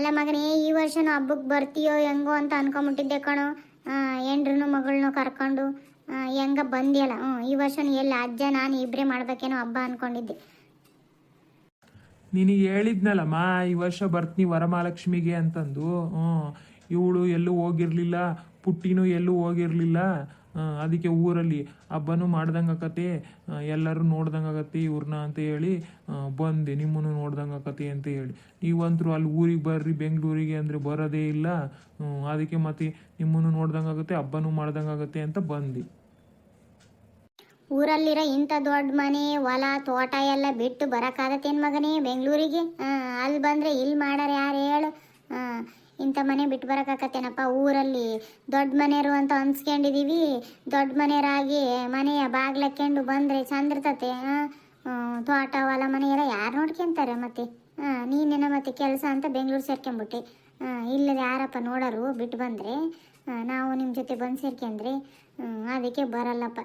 ಅಲ್ಲ ಮಗನೇ, ಈ ವರ್ಷನೂ ಹಬ್ಬಕ್ಕೆ ಬರ್ತೀಯೋ ಹೆಂಗೋ ಅಂತ ಅನ್ಕೊಂಬಿಟ್ಟಿದ್ದೆ ಕಣೋ. ಎಂಡ್ರನು ಮಗಳನ್ನೂ ಕರ್ಕೊಂಡು ಹೆಂಗ ಬಂದಿಯಲ್ಲ. ಹ್ಞೂ ಈ ವರ್ಷ ಎಲ್ಲ ಅಜ್ಜ, ನಾನು ಇಬ್ಬರೇ ಮಾಡ್ಬೇಕೇನೋ ಹಬ್ಬ ಅನ್ಕೊಂಡಿದ್ದೆ. ನಿನಗೆ ಹೇಳಿದ್ನಲ್ಲಮ್ಮ, ಈ ವರ್ಷ ಬರ್ತೀನಿ ವರಮಹಾಲಕ್ಷ್ಮಿಗೆ ಅಂತಂದು. ಹ್ಞೂ ಇವಳು ಎಲ್ಲೂ ಹೋಗಿರ್ಲಿಲ್ಲ, ಪುಟ್ಟಿನೂ ಎಲ್ಲೂ ಹೋಗಿರ್ಲಿಲ್ಲ. ಅದಕ್ಕೆ ಊರಲ್ಲಿ ಹಬ್ಬನೂ ಮಾಡ್ದಂಗೆ ಆಕತಿ ಎಲ್ಲರೂ ನೋಡ್ದಂಗೆ ಆಗತ್ತೆ ಇವ್ರನ್ನ ಅಂತ ಹೇಳಿ ಬಂದೆ ನಿಮ್ಮನ್ನು ನೋಡ್ದಂಗೆ ಆಕತಿ ಅಂತ ಹೇಳಿ. ನೀವಂತರೂ ಅಲ್ಲಿ ಊರಿಗೆ ಬರ್ರಿ, ಬೆಂಗಳೂರಿಗೆ ಅಂದರೆ ಬರೋದೇ ಇಲ್ಲ. ಅದಕ್ಕೆ ಮತ್ತೆ ನಿಮ್ಮನ್ನು ನೋಡ್ದಂಗೆ ಆಗುತ್ತೆ ಹಬ್ಬನೂ ಮಾಡ್ದಂಗೆ ಆಗುತ್ತೆ ಅಂತ ಬಂದು. ಊರಲ್ಲಿರೋ ಇಂಥ ದೊಡ್ಡ ಮನೆ, ಹೊಲ, ತೋಟ ಎಲ್ಲ ಬಿಟ್ಟು ಬರೋಕ್ಕಾಗತ್ತೇನು ಮಗನೇ? ಬೆಂಗಳೂರಿಗೆ? ಅಲ್ಲಿ ಬಂದರೆ ಇಲ್ಲಿ ಮಾಡಾರ ಯಾರು ಹೇಳು? ಇಂಥ ಮನೆ ಬಿಟ್ಟು ಬರೋಕ್ಕಾಗತ್ತೇನಪ್ಪ ಊರಲ್ಲಿ? ದೊಡ್ಡ ಮನೆಯರು ಅಂತ ಅನ್ಸ್ಕೊಂಡಿದೀವಿ. ದೊಡ್ಡ ಮನೆಯರಾಗಿ ಮನೆಯ ಬಾಗ್ಲಕ್ಕೊಂಡು ಬಂದರೆ ಚಂದ ಇರ್ತತೆ ಆ, ಆ, ತೋಟ ಹೊಲ ಮನೆಯೆಲ್ಲ ಎಲ್ಲ ಯಾರು ನೋಡ್ಕೊಂತಾರೆ ಮತ್ತೆ? ಹಾಂ ನೀನೇನ ಮತ್ತೆ ಕೆಲಸ ಅಂತ ಬೆಂಗಳೂರು ಸೇರ್ಕೊಂಬಿಟ್ಟೆ. ಇಲ್ಲದ ಯಾರಪ್ಪ ನೋಡೋರು ಬಿಟ್ಟು ಬಂದರೆ ನಾವು ನಿಮ್ಮ ಜೊತೆ ಬಂದು ಸೇರ್ಕೊಂಡ್ರಿ. ಅದಕ್ಕೆ ಬರಲ್ಲಪ್ಪ.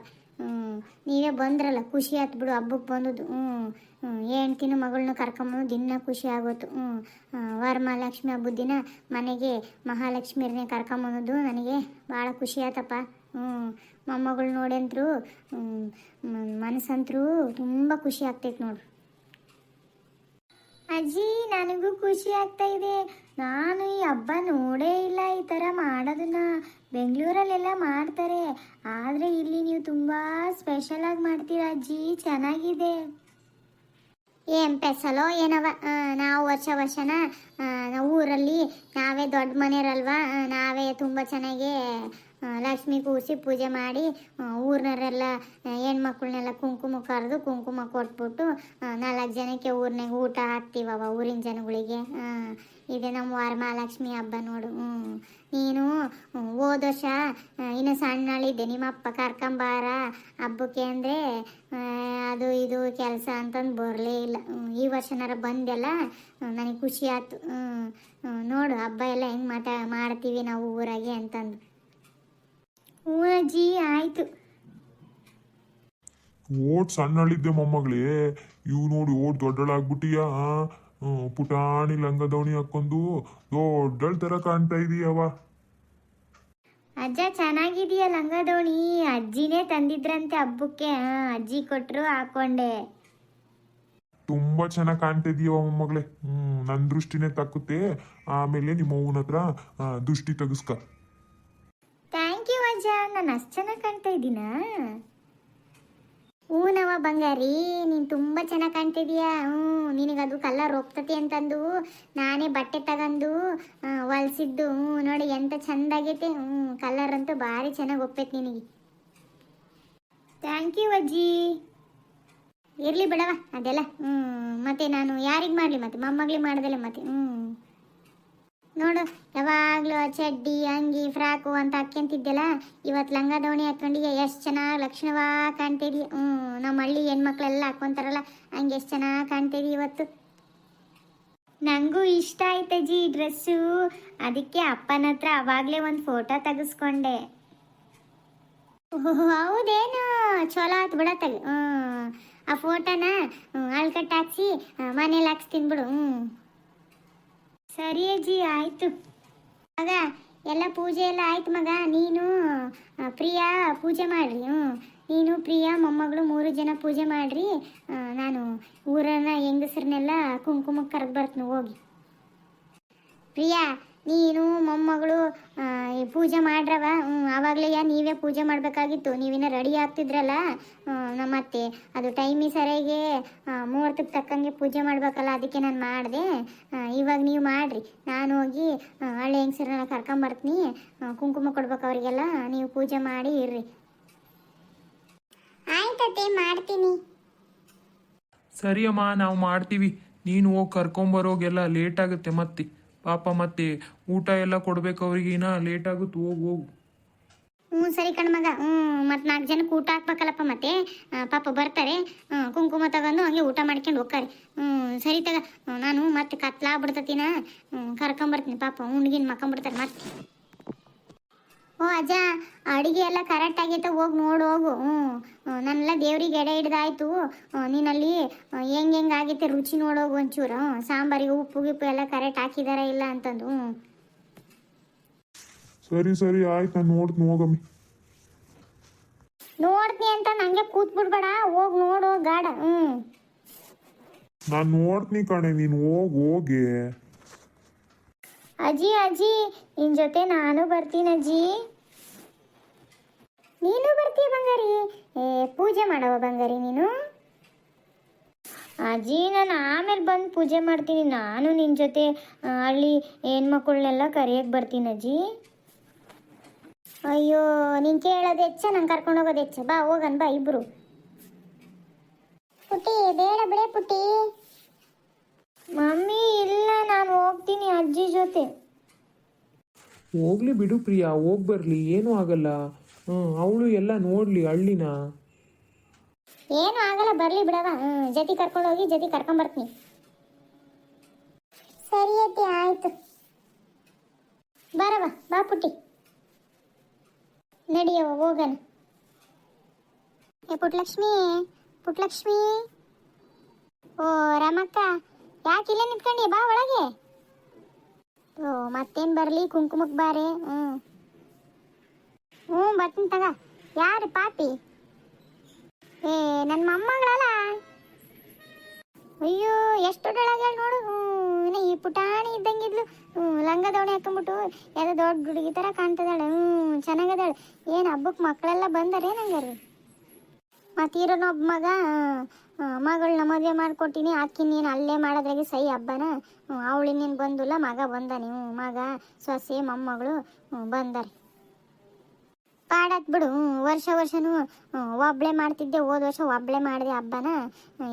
ನೀವೇ ಬಂದ್ರಲ್ಲ, ಖುಷಿ ಆಯ್ತು ಬಿಡು ಹಬ್ಬಕ್ಕೆ ಬಂದದ್ದು. ಹ್ಞೂ ಹೆಣ್ತಿನ ಮಗಳನ್ನ ಕರ್ಕೊಂಬಂದು ದಿನ ಖುಷಿ ಆಗೋತು. ಹ್ಞೂ ವರಮಹಾಲಕ್ಷ್ಮಿ ಹಬ್ಬದ ದಿನ ಮನೆಗೆ ಮಹಾಲಕ್ಷ್ಮಿಯರನ್ನೇ ಕರ್ಕೊಂಬಂದದ್ದು ನನಗೆ ಭಾಳ ಖುಷಿ ಆಯ್ತಪ್ಪ ಹ್ಞೂ ಮೊಮ್ಮಗಳು ನೋಡಂತ್ರು ಮನಸ್ಸಂತರೂ ತುಂಬ ಖುಷಿ ಆಗ್ತೈತೆ ನೋಡು. ಅಜ್ಜಿ, ನನಗೂ ಖುಷಿ ಆಗ್ತಾ ಇದೆ. ನಾನು ಈ ಹಬ್ಬ ನೋಡೇ ಇಲ್ಲ ಈ ಥರ ಮಾಡೋದನ್ನ. ಬೆಂಗಳೂರಲ್ಲೆಲ್ಲ ಮಾಡ್ತಾರೆ. ಆದರೆ ಇಲ್ಲಿ ನೀವು ತುಂಬ ಸ್ಪೆಷಲ್ ಆಗಿ ಮಾಡ್ತೀರಾ ಅಜ್ಜಿ? ಚೆನ್ನಾಗಿದೆ. ಏನ್ ಪೆಸಲೋ ಏನವ? ನಾವು ವರ್ಷ ವರ್ಷನ ನಾವು ಊರಲ್ಲಿ ನಾವೇ ದೊಡ್ಡ ಮನೆಯರಲ್ವಾ? ನಾವೇ ತುಂಬ ಚೆನ್ನಾಗಿ ಲಕ್ಷ್ಮಿ ಕೂಸಿ ಪೂಜೆ ಮಾಡಿ ಊರಿನವರೆಲ್ಲ ಹೆಣ್ಮಕ್ಳನ್ನೆಲ್ಲ ಕುಂಕುಮ ಕರೆದು ಕುಂಕುಮ ಕೊಟ್ಬಿಟ್ಟು ನಾಲ್ಕು ಜನಕ್ಕೆ ಊರಿನಾಗ ಊಟ ಹಾಕ್ತೀವವ ಊರಿನ ಜನಗಳಿಗೆ. ಇದೆ ನಮ್ಮ ವರಮಹಾಲಕ್ಷ್ಮಿ ಹಬ್ಬ ನೋಡು. ಹ್ಞೂ ನೀನು, ಹೋದ ವರ್ಷ ಇನ್ನು ಸಣ್ಣಳಿದ್ದೆ ನಿಮ್ಮ ಅಪ್ಪ ಕರ್ಕೊಂಬಾರ ಹಬ್ಬಕ್ಕೆ ಅಂದರೆ ಅದು ಇದು ಕೆಲಸ ಅಂತಂದು ಬರಲೇ ಇಲ್ಲ. ಈ ವರ್ಷನಾರ ಬಂದೆಲ್ಲ ನನಗೆ ಖುಷಿ ಆಯ್ತು. ನೋಡು, ಹಬ್ಬ ಎಲ್ಲ ಹೆಂಗೆ ಮಾತಾ, ಮಾಡ್ತೀವಿ ನಾವು ಊರಾಗೆ ಅಂತಂದು. ಹ್ಞೂ ಅಜ್ಜಿ ಆಯಿತು. ಓಟ್ ಸಣ್ಣಳಿದ್ದೆ ಮೊಮ್ಮಗಳೇ. ಇವ್ ನೋಡಿ ಓಟ್ ದೊಡ್ಡಳಾಗ್ಬಿಟ್ಟಿಯ? ಪುಟಾಣಿ ಲಂಗದವಣಿ ಹಾಕೊಂಡು ದೊಡ್ಡಳ್ ತರ ಕಾಣ್ತಾ ಇದೀಯವ ಅಜ್ಜ ಚೆನ್ನಾಗಿದೆಯಾ ಲಂಗದೋಣಿ ಅಜ್ಜಿನೇ ತಂದಿದ್ರಂತೆ ಹಬ್ಬಕ್ಕೆ. ಅಜ್ಜಿ ಕೊಟ್ರು ಹಾಕೊಂಡೆ. ತುಂಬಾ ಚೆನ್ನಾಗಿ ಕಾಣ್ತಾ ಇದೀಯವ ಮೊಮ್ಮಗಳೇ. ಹ್ಮ್ ನನ್ ದೃಷ್ಟಿನೇ ತಕ್ಕುತ್ತೆ. ಆಮೇಲೆ ನಿಮ್ಮ ಹತ್ರ ದೃಷ್ಟಿ ತೆಗಿಸ್ಕ. ನಾನು ಅಷ್ಟು ಚೆನ್ನಾಗಿ ಕಾಣ್ತಾ ಇದ್ದೀನಾ? ಹೂನವ ಬಂಗಾರಿ ನೀನು ತುಂಬ ಚೆನ್ನಾಗಿ ಕಾಣ್ತಿದೀಯಾ? ಹ್ಞೂ ನಿನಗದು ಕಲರ್ ಹೋಗ್ತತಿ ಅಂತಂದು ನಾನೇ ಬಟ್ಟೆ ತಗಂದು ಆ, ಹೊಲ್ಸಿದ್ದು. ಹ್ಞೂ ನೋಡಿ ಎಂತ ಚಂದಾಗೈತೆ. ಹ್ಞೂ ಕಲರ್ ಅಂತೂ ಭಾರಿ ಚೆನ್ನಾಗಿ ಒಪ್ಪೈತೆ ನಿನಗೆ. ಥ್ಯಾಂಕ್ ಯು ಅಜ್ಜಿ. ಇರಲಿ ಬಿಡವ ಅದೆಲ್ಲ. ಹ್ಞೂ ಮತ್ತೆ ನಾನು ಯಾರಿಗೆ ಮಾಡಲಿ ಮತ್ತೆ? ಮೊಮ್ಮಗಳಿಗೆ ಮಾಡ್ದಲ್ಲ ಮತ್ತೆ? ಹ್ಞೂ. ನೋಡು. ಯಾವಾಗಲೂ ಚಡ್ಡಿ, ಅಂಗಿ, ಫ್ರಾಕು ಅಂತ ಹಾಕ್ಯಂತಿದ್ದೆಲ್ಲ ಇವತ್ತು ಲಂಗ ದೋಣಿ ಹಾಕೊಂಡಿಗೆ ಎಷ್ಟು ಚೆನ್ನಾಗಿ ಲಕ್ಷಣವಾಗಿ ಕಾಣ್ತಿದಿ ಹ್ಞೂ ನಮ್ಮ ಹಳ್ಳಿ ಹೆಣ್ಮಕ್ಳೆಲ್ಲ ಹಾಕ್ಕೊಂತಾರಲ್ಲ ಹಂಗೆ ಎಷ್ಟು ಚೆನ್ನಾಗಿ ಕಾಣ್ತಿದಿ ಇವತ್ತು? ನನಗೂ ಇಷ್ಟ ಆಯ್ತಜ್ಜಿ ಈ ಡ್ರೆಸ್ಸು. ಅದಕ್ಕೆ ಅಪ್ಪನ ಹತ್ರ ಅವಾಗಲೇ ಒಂದು ಫೋಟೋ ತೆಗೆಸ್ಕೊಂಡೆ. ಹೌದೇನು? ಚಲೋ ಆಯ್ತು ಬಿಡ ಹ್ಞೂ ಆ ಫೋಟೋನ ಅಳ್ಕಟ್ಟು ಹಾಕ್ಸಿ ಮನೇಲಿ ಹಾಕ್ಸ್ತೀನಿ ಬಿಡು ಹ್ಞೂ ಸರಿ ಅಜ್ಜಿ, ಆಯ್ತು. ಮಗ ಎಲ್ಲ ಪೂಜೆ ಎಲ್ಲ ಆಯ್ತು ಮಗ, ನೀನು ಪ್ರಿಯಾ ಪೂಜೆ ಮಾಡ್ರಿ, ಹ್ಞೂ. ನೀನು, ಪ್ರಿಯಾ, ಮೊಮ್ಮಗಳು ಮೂರು ಜನ ಪೂಜೆ ಮಾಡ್ರಿ ನಾನು ಊರನ್ನ ಹೆಂಗಸ್ರನ್ನೆಲ್ಲ ಕುಂಕುಮಕ್ಕೆ ಕರೆದು ಬರ್ತೀನಿ, ಹೋಗಿ. ಪ್ರಿಯಾ ನೀನು ಮೊಮ್ಮಗಳು ಈ ಪೂಜೆ ಮಾಡ್ರವ? ಹ್ಞೂ ಆವಾಗಲೇ ನೀವೇ ಪೂಜೆ ಮಾಡಬೇಕಾಗಿತ್ತು. ನೀವಿನ್ನ ರೆಡಿ ಆಗ್ತಿದ್ರಲ್ಲ? ನಮ್ಮ ಅತ್ತೆ ಅದು ಟೈಮಿಗೆ ಸರಿಯಾಗಿ ಮೂವತ್ತಕ್ಕೆ ಮುಹೂರ್ತಕ್ಕೆ ತಕ್ಕಂಗೆ ಪೂಜೆ ಮಾಡಬೇಕಲ್ಲ ಅದಕ್ಕೆ ನಾನು ಮಾಡಿದೆ. ಇವಾಗ ನೀವು ಮಾಡಿರಿ. ನಾನು ಹೋಗಿ ಹಳ್ಳಿ ಹೆಂಗಸರನ್ನ ಕರ್ಕೊಂಬರ್ತೀನಿ. ಕುಂಕುಮ ಕೊಡ್ಬೇಕು ಅವರಿಗೆಲ್ಲ. ನೀವು ಪೂಜೆ ಮಾಡಿ ಇರ್ರಿ. ಆಯ್ತತೆ ಮಾಡ್ತೀನಿ. ಸರಿಯಮ್ಮ ನಾವು ಮಾಡ್ತೀವಿ. ನೀನು ಹೋಗಿ ಕರ್ಕೊಂಬರೋಗೆಲ್ಲ ಲೇಟ್ ಆಗುತ್ತೆ ಮತ್ತೆ. ಪಾಪ ಮತ್ತೆ ಊಟ ಎಲ್ಲ ಕೊಡ್ಬೇಕು ಅವ್ರಿಗೆ, ಇನ್ನ ಲೇಟ್ ಆಗುತ್ತೆ ಹೋಗು. ಹ್ಞೂ ಸರಿ ಕಣ್ಮಗ ಹ್ಞೂ, ಮತ್ತು ನಾಲ್ಕು ಜನಕ್ಕೆ ಊಟ ಹಾಕ್ಬೇಕಲ್ಲಪ್ಪ ಮತ್ತೆ? ಪಾಪ ಬರ್ತಾರೆ. ಕುಂಕುಮ ತಗೊಂಡು ಹಂಗೆ ಊಟ ಮಾಡ್ಕೊಂಡು ಹೋಗ್ತಾರೆ. ಹ್ಞೂ, ಸರಿ ತಗ ನಾನು ಮತ್ತೆ ಕತ್ಲಾಗ್ಬಿಡ್ತತಿನ ಹ್ಞೂ, ಕರ್ಕೊಂಬರ್ತೀನಿ ಪಾಪ, ಉಣ್ಗಿನ ಮಕ್ಕೊಂಬಿಡ್ತಾರೆ ಮತ್ತೆ. ಓ ಅಜ್ಜ ಅಡುಗೆ ಎಲ್ಲ ಕರೆಕ್ಟ್ ಆಗೈತೆ ಹೋಗಿ ನೋಡು ಹೋಗು. ಹ್ಞೂ ನನ್ನೆಲ್ಲ ದೇವ್ರಿಗೆ ಎಡೆ ಹಿಡ್ದಾಯ್ತು. ನೀನಲ್ಲಿ ಹೆಂಗೆ ಹೆಂಗೆ ಆಗೈತೆ ರುಚಿ ನೋಡೋಗು ಒಂಚೂರು. ಸಾಂಬಾರಿಗೆ ಉಪ್ಪು ಗಿಪ್ಪು ಎಲ್ಲ ಕರೆಕ್ಟ್ ಹಾಕಿದಾರ ಇಲ್ಲ ಅಂತಂದು. ಹ್ಞೂ. ಸರಿ ಸರಿ ಆಯ್ತು ನಾನು ನೋಡ್ತೀನಿ ಹೋಗಮ್ಮಿ. ನೋಡ್ತೀನಿ ಅಂತ ನಂಗೆ ಕೂತ್ಬಿಡ್ಬೇಡ. ಹೋಗಿ ನೋಡು ಗಾಡ ಹ್ಞೂ. ನಾನು ನೋಡ್ತೀನಿ ಕಣೆ ನೀನು ಹೋಗಿ ಹೋಗಿ. ಅಜ್ಜಿ ಅಜ್ಜಿ, ನಿನ್ ಜೊತೆ ನಾನು ಬರ್ತೀನಿ ಅಜ್ಜಿ. ನೀನು ಬರ್ತೀಯ ಬಂಗಾರಿ? ಏ, ಪೂಜೆ ಮಾಡವ ಬಂಗಾರಿ ನೀನು? ಅಜ್ಜಿ, ನಾನು ಆಮೇಲೆ ಬಂದು ಪೂಜೆ ಮಾಡ್ತೀನಿ. ನಾನು ನಿನ್ನ ಜೊತೆ ಅಲ್ಲಿ ಹೆಣ್ಮಕ್ಳನ್ನೆಲ್ಲ ಕರಿಯಕ್ಕೆ ಬರ್ತೀನಿ ಅಜ್ಜಿ. ಅಯ್ಯೋ, ನೀನು ಕೇಳೋದು ಹೆಚ್ಚ, ನಂಗೆ ಕರ್ಕೊಂಡು ಹೋಗೋದು ಹೆಚ್ಚ. ಬಾ, ಹೋಗನ್ ಬಾ, ಇಬ್ರು. ಪುಟ್ಟಿ, ಬೇಡ ಬಿಡೆ ಪುಟ್ಟಿ. ಮಮ್ಮಿ ಇಲ್ಲ ನಾನು ಹೋಗ್ತೀನಿ ಅಜ್ಜಿ ಜೊತೆ. ಹೋಗ್ಲಿ ಬಿಡು ಪ್ರಿಯಾ ಹೋಗ್ ಬರಲಿ ಏನೂ ಆಗಲ್ಲ. ಹ್ಞೂ ಅವಳು ಎಲ್ಲ ನೋಡಲಿ ಹಳ್ಳಿನ. ಏನು ಆಗಲ್ಲ ಬರ್ಲಿ ಬಿಡವ ಹ್ಮ್ ಜೊತೆ ಕರ್ಕೊಂಡು ಹೋಗಿ ಜೊತೆ ಕರ್ಕೊಂಡ್ ಬರ್ತೀನಿ. ಸರಿ ಅತ್ತಿ ಆಯ್ತು. ಬರವ ಬಾ ಪುಟ್ಟಿ. ನಡಿಯವ ಹೋಗಣ. ಏ ಪುಟ್ಲಕ್ಷ್ಮಿ ಪುಟ್ಲಕ್ಷ್ಮಿ. ಓ ರಾಮಕ್ಕ. ಯಾಕೆ ಇಲ್ಲೇ ನಿಂತ್ಕೊಂಡಿ? ಬಾ ಒಳಗೆ. ಓ ಮತ್ತೇನ್ ಬರ್ಲಿ? ಕುಂಕುಮಕ್ಕೆ ಬಾರೆ. ಹ್ಮ್. ಹ್ಞೂ ಬರ್ತೀನಿ ತಗ. ಯಾರು ಪಾಪಿ? ಏ ನನ್ನ ಮೊಮ್ಮಗಳಲ್ಲ? ಅಯ್ಯೋ ಎಷ್ಟು ದೊಡ್ಡಳಾಗ್ಯಾಳ ನೋಡು. ಹ್ಮ್, ಇನ್ನ ಈ ಪುಟಾಣಿ ಇದ್ದಂಗಿದ್ಲು. ಹ್ಮ್, ಲಂಗ ದೋಣಿ ಹಾಕೊಂಬಿಟ್ಟು ಯಾವ್ದೋ ದೊಡ್ಡ ಹುಡುಗಿ ಥರ ಕಾಣ್ತದಾಳೆ. ಹ್ಞೂ ಚೆನ್ನಾಗದಾಳೆ. ಏನು ಹಬ್ಬಕ್ಕೆ ಮಕ್ಕಳೆಲ್ಲ ಬಂದಾರೆ ನಂಗಾರಿ? ಮತ್ತೀರೋನ ಒಬ್ಬ ಮಗ ಮಗಳನ್ನ ಮದುವೆ ಮಾಡ್ಕೊಟ್ಟಿನಿ ಆಕಿ ನೀನು ಅಲ್ಲೇ ಮಾಡೋದ್ರಾಗೆ ಸೈ ಹಬ್ಬನ? ನೀನು ಬಂದಿಲ್ಲ, ಮಗ ಬಂದ ನೀವು. ಮಗ, ಸೊಸೆ, ಮೊಮ್ಮಗಳು ಬಂದಾರೆ. ಪಾಡತ್ ಬಿಡು. ವರ್ಷ ವರ್ಷನೂ ಒಬ್ಳೆ ಮಾಡ್ತಿದ್ದೆ, ಹೋದ ವರ್ಷ ಒಬ್ಳೆ ಮಾಡಿದೆ ಹಬ್ಬನ.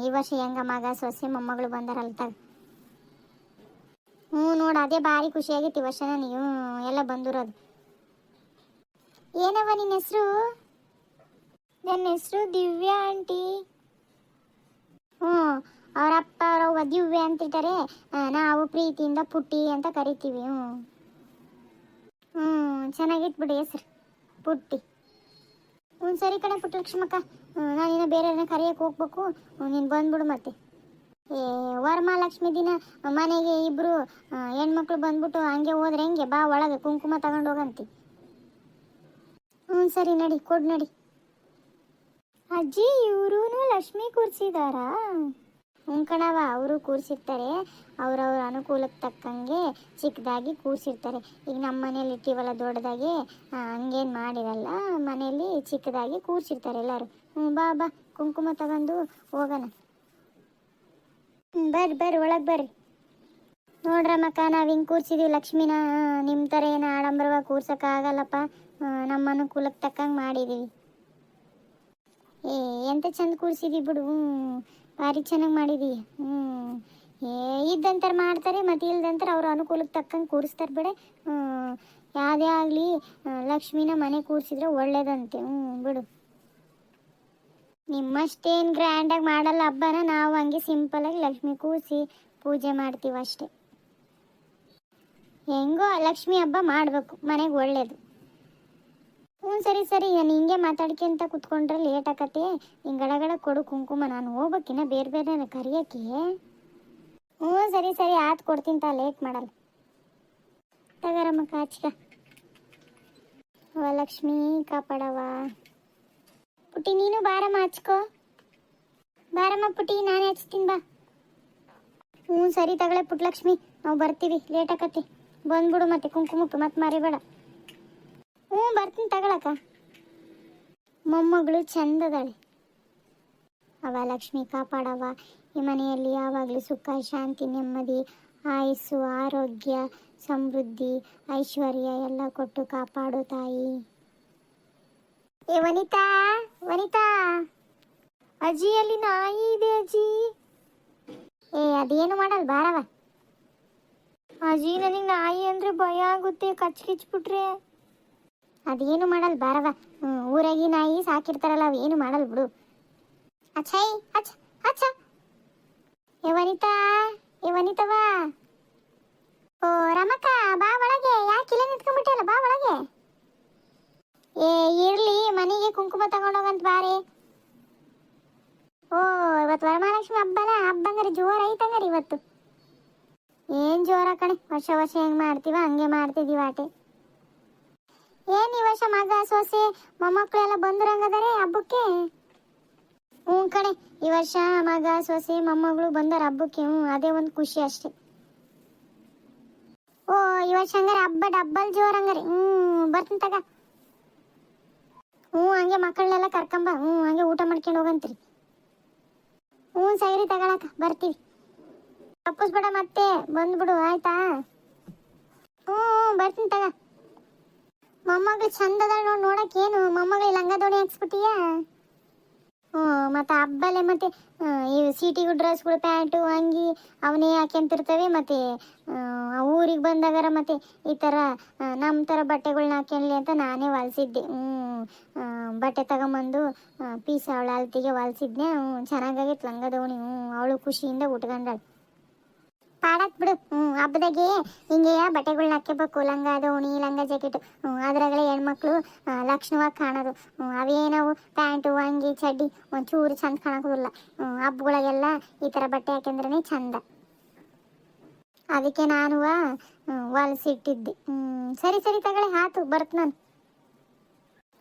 ಈ ವರ್ಷ ಹೆಂಗ ಮಗ, ಸೊಸೆ, ಮೊಮ್ಮಗಳು ಬಂದಾರ ತಗ ಹ್ಞೂ ನೋಡು, ಅದೇ ಭಾರಿ ಖುಷಿಯಾಗೈತಿ ಈ ವರ್ಷನ ನೀವು. ಎಲ್ಲ ಬಂದಿರೋದು. ಏನವ ನಿನ್ನ ಹೆಸರು? ನನ್ನ ಹೆಸರು ದಿವ್ಯಾ ಆಂಟಿ. ಹ್ಞೂ, ಅವ್ರ ಅಪ್ಪ ಅವ್ರವ್ವ ದಿವ್ಯ ಅಂತಿದ್ದಾರೆ. ನಾವು ಪ್ರೀತಿಯಿಂದ ಪುಟ್ಟಿ ಅಂತ ಕರಿತೀವಿ. ಹ್ಞೂ. ಹ್ಞೂ, ಚೆನ್ನಾಗಿತ್ತು ಬಿಡಿ ಹೆಸರು, ಪುಟ್ಟಿ. ಹ್ಞೂ, ಸರಿ ಕಣೆ ಪುಟ್ಟಲಕ್ಷ್ಮಕ್ಕ ನಾನಿನ್ನ ಬೇರೆಯವ್ರನ್ನ ಕರಿಯಕ್ಕೆ ಹೋಗ್ಬೇಕು. ನೀನು ಬಂದ್ಬಿಡು ಮತ್ತೆ. ಏ, ವರಮಹಾಲಕ್ಷ್ಮಿ ದಿನ, ಮನೆಗೆ ಇಬ್ಬರು ಹೆಣ್ಮಕ್ಳು ಬಂದ್ಬಿಟ್ಟು ಹಂಗೆ ಹೋದ್ರೆ ಹೆಂಗೆ? ಬಾ ಒಳಗೆ, ಕುಂಕುಮ ತಗೊಂಡು ಹೋಗಂತಿ. ಹ್ಞೂ, ಸರಿ ನಡಿ, ಕೊಡು ನಡಿ. ಅಜ್ಜಿ ಇವ್ರೂ ಲಕ್ಷ್ಮಿ ಕೂರ್ಸಿದಾರಾ? ಹ್ಞೂ ಕಣವ ಅವರು ಕೂರ್ಸಿರ್ತಾರೆ. ಅವರವ್ರ ಅನುಕೂಲಕ್ಕೆ ತಕ್ಕಂಗೆ ಚಿಕ್ಕದಾಗಿ ಕೂರ್ಸಿರ್ತಾರೆ. ಈಗ ನಮ್ಮ ಮನೇಲಿ ಇಟ್ಟಿವಲ್ಲ ದೊಡ್ಡದಾಗಿ ಹಂಗೇನು ಮಾಡಿರಲ್ಲ, ಮನೆಯಲ್ಲಿ ಚಿಕ್ಕದಾಗಿ ಕೂರ್ಸಿರ್ತಾರೆ ಎಲ್ಲರೂ. ಹ್ಞೂ, ಬಾ ಬಾ, ಕುಂಕುಮ ತಗೊಂಡು ಹೋಗೋಣ. ಬರ್ರಿ ಬರ್ರಿ, ಒಳಗೆ ಬರ್ರಿ. ನೋಡ್ರಮ್ಮಕ್ಕ ನಾವು ಹಿಂಗೆ ಕೂರಿಸಿದೀವಿ ಲಕ್ಷ್ಮಿನ ನಿಮ್ಮ ಥರ ಏನು ಆಡಂಬರವಾಗಿ ಕೂರ್ಸೋಕ್ಕಾಗಲ್ಲಪ್ಪ ನಮ್ಮ ಅನುಕೂಲಕ್ಕೆ ತಕ್ಕಂಗೆ ಮಾಡಿದ್ದೀವಿ ಏ, ಎಂತ ಚಂದ ಕೂಡಿಸಿದಿ ಬಿಡು. ಭಾರಿ ಚೆನ್ನಾಗಿ ಮಾಡಿದಿ. ಹ್ಞೂ ಏ, ಇದ್ದಂತರ ಮಾಡ್ತಾರೆ ಮತ್ತೆ ಇಲ್ದಂತಾರೆ ಅವ್ರ ಅನುಕೂಲಕ್ಕೆ ತಕ್ಕಂಗೆ ಕೂರಿಸ್ತಾರೆ ಬಿಡೆ. ಹ್ಞೂ ಯಾವುದೇ ಆಗಲಿ ಲಕ್ಷ್ಮಿನ ಮನೆ ಕೂರಿಸಿದ್ರೆ ಒಳ್ಳೇದಂತೆ. ಹ್ಞೂ ಬಿಡು. ನಿಮ್ಮಷ್ಟೇನು ಗ್ರ್ಯಾಂಡಾಗಿ ಮಾಡಲ್ಲ ಹಬ್ಬನ ನಾವು ಹಂಗೆ ಸಿಂಪಲಾಗಿ ಲಕ್ಷ್ಮಿ ಕೂರಿಸಿ ಪೂಜೆ ಮಾಡ್ತೀವಿ ಅಷ್ಟೇ. ಹೆಂಗೋ ಲಕ್ಷ್ಮಿ ಹಬ್ಬ ಮಾಡಬೇಕು, ಮನೆಗೆ ಒಳ್ಳೇದು. ಹ್ಞೂ, ಸರಿ ಸರಿ. ನಾನು ಹಿಂಗೆ ಮಾತಾಡ್ಕೊಂತ ಕುತ್ಕೊಂಡ್ರೆ ಲೇಟ್ ಆಕತಿ. ಹಿಂಗೆ ಗಡಗಡ ಕೊಡು ಕುಂಕುಮ. ನಾನು ಹೋಗ್ಬೇಕಿನ್ನ ಬೇರೆ ಬೇರೆ ಕರಿಯಕ್ಕೆ. ಹ್ಞೂ, ಸರಿ ಸರಿ. ಆತ್ ಕೊಡ್ತೀನಿ ತಾ ಲೇಟ್ ಮಾಡಲ್ಲ. ತಗರಮ್ಮ ಕಾಚಿಕ ಅವ ಲಕ್ಷ್ಮಿ ಕಾಪಾಡವ ಪುಟ್ಟಿ, ನೀನು ಬಾರಮ್ಮ, ಹಚ್ಕೋ. ಬಾರಮ್ಮ, ಪುಟ್ಟಿ, ನಾನೇ ಹಚ್ತೀನಿ, ಬಾ. ಹ್ಞೂ, ಸರಿ ತಗೊಳೇ ಪುಟ್ಟ ಲಕ್ಷ್ಮಿ. ನಾವು ಬರ್ತೀವಿ. ಲೇಟ್ ಆಕತಿ. ಬಂದ್ಬಿಡು ಮತ್ತೆ ಕುಂಕುಮಕ್ಕೆ. ಮತ್ತೆ ಮರಿಬೇಡ. ಹ್ಞೂ, ಬರ್ತೀನಿ ತಗೊಳಕ ಮೊಮ್ಮಗಳು ಚಂದದಾಳೆ. ಅವ ಲಕ್ಷ್ಮಿ ಕಾಪಾಡವ ಈ ಮನೆಯಲ್ಲಿ ಯಾವಾಗಲೂ ಸುಖ, ಶಾಂತಿ, ನೆಮ್ಮದಿ, ಆಯುಸ್ಸು, ಆರೋಗ್ಯ, ಸಮೃದ್ಧಿ, ಐಶ್ವರ್ಯ ಎಲ್ಲ ಕೊಟ್ಟು ಕಾಪಾಡು ತಾಯಿ. ಏ, ವನಿತಾ ವನಿತಾ. ಅಜ್ಜಿ, ಅಲ್ಲಿ ನಾಯಿ ಇದೆ ಅಜ್ಜಿ. ಏ, ಅದೇನು ಮಾಡಲ್ ಬಾರವ ಅಜ್ಜಿ, ನನಗೆ ನಾಯಿ ಅಂದ್ರೆ ಭಯ ಆಗುತ್ತೆ ಕಚ್ ಕಿಚ್ಬಿಟ್ರೆ ಅದೇನು ಮಾಡಲ್ ಬಾರವ? ಊರಾಗಿ ನಾಯಿ ಸಾಕಿರ್ತಾರಲ್ಲ ಏನು ಮಾಡಲ್ ಬಿಡು. ಅಚ್ಛೈ ಅಚ್ಚ ಅಚ್ಚ. ಏ ಯವನಿತವಾ ಓ ರಮಕ್ಕ, ಬಾ ಒಳಗೆ. ಯಾಕಿಲ್ಲ ನಿಂತ್ಕೊಂಡ್ಬಿಟ್ಟಿಲ್ಲ ಬಾ ಒಳಗೆ. ಏ, ಇರ್ಲಿ, ಮನೆಗೆ ಕುಂಕುಮ ತಗೊಂಡೋಗಂತ ಬಾರಿ ಓ ಇವತ್ತು ವರಮಹಾಲಕ್ಷ್ಮಿ ಹಬ್ಬನ, ಹಬ್ಬಂಗಾರೆ ಜೋರ ಐತಂಗರಿ ಇವತ್ತು. ಏನ್ ಜೋರ ಕಣೆ, ವರ್ಷ ವರ್ಷ ಹೆಂಗ್ ಮಾಡ್ತೀವ ಹಂಗೆ ಮಾಡ್ತಿದೀವ ಏನ್ ಈ ವರ್ಷ ಮಗ ಸೊಸೆ ಮೊಮ್ಮಕ್ಳು ಎಲ್ಲ ಬಂದ್ರಂಗದಾರೆ ಹಬ್ಬಕ್ಕೆ? ಹ್ಞೂ ಕಣೆ, ಈ ವರ್ಷ ಮಗ ಸೊಸೆ ಮೊಮ್ಮಗಳು ಬಂದಾರ ಹಬ್ಬಕ್ಕೆ. ಹ್ಞೂ, ಅದೇ ಒಂದು ಖುಷಿ ಅಷ್ಟೇ. ಓ, ಈ ವರ್ಷ ಹಂಗಾರೆ ಹಬ್ಬ ಡಬ್ಬಲ್ ಜೋರ್ ಹಂಗಾರೆ. ಹ್ಞೂ, ಬರ್ತೀನಿ ತಗ. ಹ್ಞೂ, ಹಂಗೆ ಮಕ್ಕಳನ್ನೆಲ್ಲ ಕರ್ಕೊಂಬ. ಹ್ಞೂ, ಹಂಗೆ ಊಟ ಮಾಡ್ಕೊಂಡು ಹೋಗಂತ್ರಿ. ಹ್ಞೂ, ಸೈರಿ ತಗೊಳಕ ಬರ್ತೀವಿ. ತಪ್ಪಿಸ್ಬೇಡ ಮತ್ತೆ, ಬಂದ್ಬಿಡು, ಆಯ್ತಾ? ಹ್ಞೂ ಹ್ಞೂ, ಬರ್ತೀನಿ ತಗ. ಮೊಮ್ಮಗಳು ಚಂದ ಅದಾಳ ನೋಡಿ, ನೋಡಕ್ ಏನು? ಮೊಮ್ಮಗಳು ಲಂಗ ದೋಣಿ ಹಾಕ್ಸ್ಬಿಟ್ಟಿಯ? ಹ್ಞೂ, ಮತ್ತೆ ಹಬ್ಬಲೆ ಮತ್ತೆ ಇವು ಸೀಟಿಗೂ ಡ್ರೆಸ್ಗಳು ಪ್ಯಾಂಟು, ಅಂಗಿ, ಅವನೇ ಹಾಕ್ಯಂತಿರ್ತವೆ ಮತ್ತೆ ಊರಿಗೆ ಬಂದಾಗಾರ ಮತ್ತೆ ಈ ಥರ ನಮ್ಮ ಥರ ಬಟ್ಟೆಗಳನ್ನ ಹಾಕ್ಯನ್ಲಿ ಅಂತ ನಾನೇ ಹೊಲ್ಸಿದ್ದೆ ಹ್ಞೂ ಬಟ್ಟೆ ತಗೊಂಬಂದು ಪೀಸ್ ಅವಳ ಅಲ್ತಿಗೆ ಹೊಲ್ಸಿದ್ನೆ ಹ್ಞೂ ಚೆನ್ನಾಗಾಗಿತ್ತು ಲಂಗ ದೋಣಿ. ಹ್ಞೂ, ಅವಳು ಖುಷಿಯಿಂದ ಉಟ್ಕೊಂಡಾಳ. ಪಾಡಕ್ ಬಿಡು. ಹ್ಞೂ ಹಬ್ಬದಾಗೆ ಹಿಂಗೆ ಬಟ್ಟೆಗಳ್ನ ಹಾಕ್ಕೋಬೇಕು ಲಂಗ ದೋಣಿ ಲಂಗ ಜಾಕೆಟ್. ಹ್ಞೂ ಅದ್ರಾಗಲೇ ಹೆಣ್ಮಕ್ಳು ಲಕ್ಷಣವಾಗಿ ಕಾಣೋದು. ಹ್ಞೂ ಅವೇನವು ಪ್ಯಾಂಟು, ಅಂಗಿ, ಚಡ್ಡಿ, ಒಂಚೂರು ಚಂದ ಕಾಣೋದಿಲ್ಲ ಹ್ಞೂ ಹಬ್ಬಗಳಿಗೆಲ್ಲ ಈ ಥರ ಬಟ್ಟೆ ಹಾಕಿದ್ರೇ ಚಂದ. ಅದಕ್ಕೆ ನಾನು ಹೊಲಸಿಟ್ಟಿದ್ದೆ. ಹ್ಞೂ ಸರಿ ಸರಿ ತಗೊಳ್ಳಿ, ಆತು, ಬರ್ತ್ ನಾನು.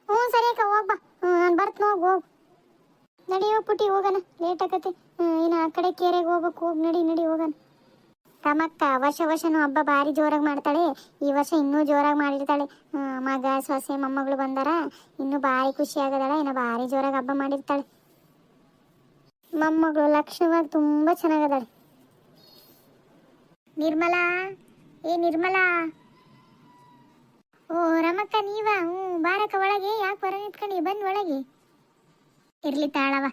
ಹ್ಞೂ ಸರಿ ಅಕ್ಕ ಹೋಗ್ಬಾ ಹ್ಞೂ ನಾನು ಬರ್ತೀನಿ ಹೋಗಿ, ಹೋಗು. ನಡಿಯೋ ಪುಟಿ ಹೋಗೋಣ. ಲೇಟ್ ಆಗತ್ತೆ ಇನ್ನು ಆ ಕಡೆ ಕೇರೆಗೆ ಹೋಗ್ಬೇಕು. ಹೋಗಿ, ನಡಿ ನಡಿ, ಹೋಗೋಣ. ರಮಕ್ಕ ವರ್ಷ ವರ್ಷನು ಹಬ್ಬ ಭಾರಿ ಜೋರಾಗಿ ಮಾಡ್ತಾಳೆ. ಈ ವರ್ಷ ಇನ್ನೂ ಜೋರಾಗಿ ಮಾಡಿರ್ತಾಳೆ. ಮಗ, ಸೊಸೆ, ಮೊಮ್ಮಗಳು ಬಂದಾರ. ಇನ್ನೂ ಭಾರಿ ಖುಷಿ ಆಗದಲ್ಲ ಇನ್ನು ಭಾರಿ ಜೋರಾಗಿ ಹಬ್ಬ ಮಾಡಿರ್ತಾಳೆ. ಮೊಮ್ಮಗಳು ಲಕ್ಷಣವಾಗಿ ತುಂಬ ಚೆನ್ನಾಗದಾಳೆ. ನಿರ್ಮಲಾ? ಏ, ನಿರ್ಮಲಾ? ಓ, ರಮಕ್ಕ, ನೀವ? ಹ್ಞೂ, ಬಾರಕ್ಕ, ಒಳಗೆ. ಯಾಕೆ ಹೊರ ನಿಂತ್ಕೊಂಡು? ಬನ್ ಒಳಗೆ. ಇರ್ಲಿ ತಾಳವ.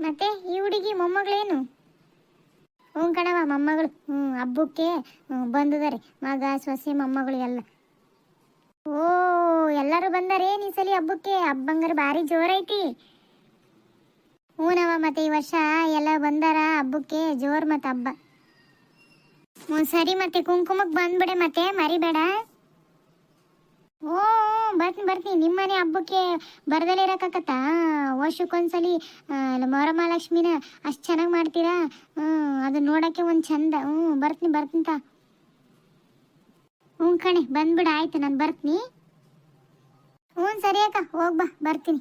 ಮತ್ತೆ, ಈ ಹುಡುಗಿ ಮೊಮ್ಮಗಳೇನು? ಹ್ಞೂ ಕಣವ ಮೊಮ್ಮಗಳು. ಹ್ಞೂ ಹಬ್ಬಕ್ಕೆ ಹ್ಞೂ ರೀ. ಮಗ, ಸೊಸೆ, ಮೊಮ್ಮಗಳು ಎಲ್ಲ. ಓ, ಎಲ್ಲರೂ ಬಂದಾರೆ ಈ ಸಲ ಹಬ್ಬಕ್ಕೆ? ಹಬ್ಬಂಗಾರ ಭಾರಿ ಜೋರೈತಿ ಹ್ಞೂನವ ಮತ್ತೆ ಈ ವರ್ಷ ಎಲ್ಲ ಬಂದಾರ ಹಬ್ಬಕ್ಕೆ ಜೋರ್ ಮತ್ತೆ ಹಬ್ಬ. ಹ್ಞೂ, ಸರಿ ಮತ್ತೆ ಕುಂಕುಮಕ್ಕೆ ಬಂದ್ಬಿಡೆ ಮತ್ತೆ, ಮರಿಬೇಡ. ಓ ಬರ್ತೀನಿ ಬರ್ತೀನಿ. ನಿಮ್ಮನೆ ಹಬ್ಬಕ್ಕೆ ಬರದಲ್ಲೇ ಇರೋಕ್ಕಾಗತ್ತಾ? ವರ್ಷಕ್ಕೊಂದ್ಸಲಿ ಆ, ವರಮಹಾಲಕ್ಷ್ಮಿನ ಅಷ್ಟು ಚೆನ್ನಾಗಿ ಮಾಡ್ತೀರಾ? ಹ್ಞೂ ಅದು ನೋಡೋಕ್ಕೆ ಒಂದು ಚಂದ. ಹ್ಞೂ ಬರ್ತೀನಿ ಬರ್ತೀನಿ ತಾ. ಹ್ಞೂ ಕಣೆ ಬಂದ್ಬಿಡು ಆಯ್ತು ನಾನು ಬರ್ತೀನಿ. ಹ್ಞೂ ಸರಿ ಅಕ್ಕ ಹೋಗ್ಬಾ ಬರ್ತೀನಿ.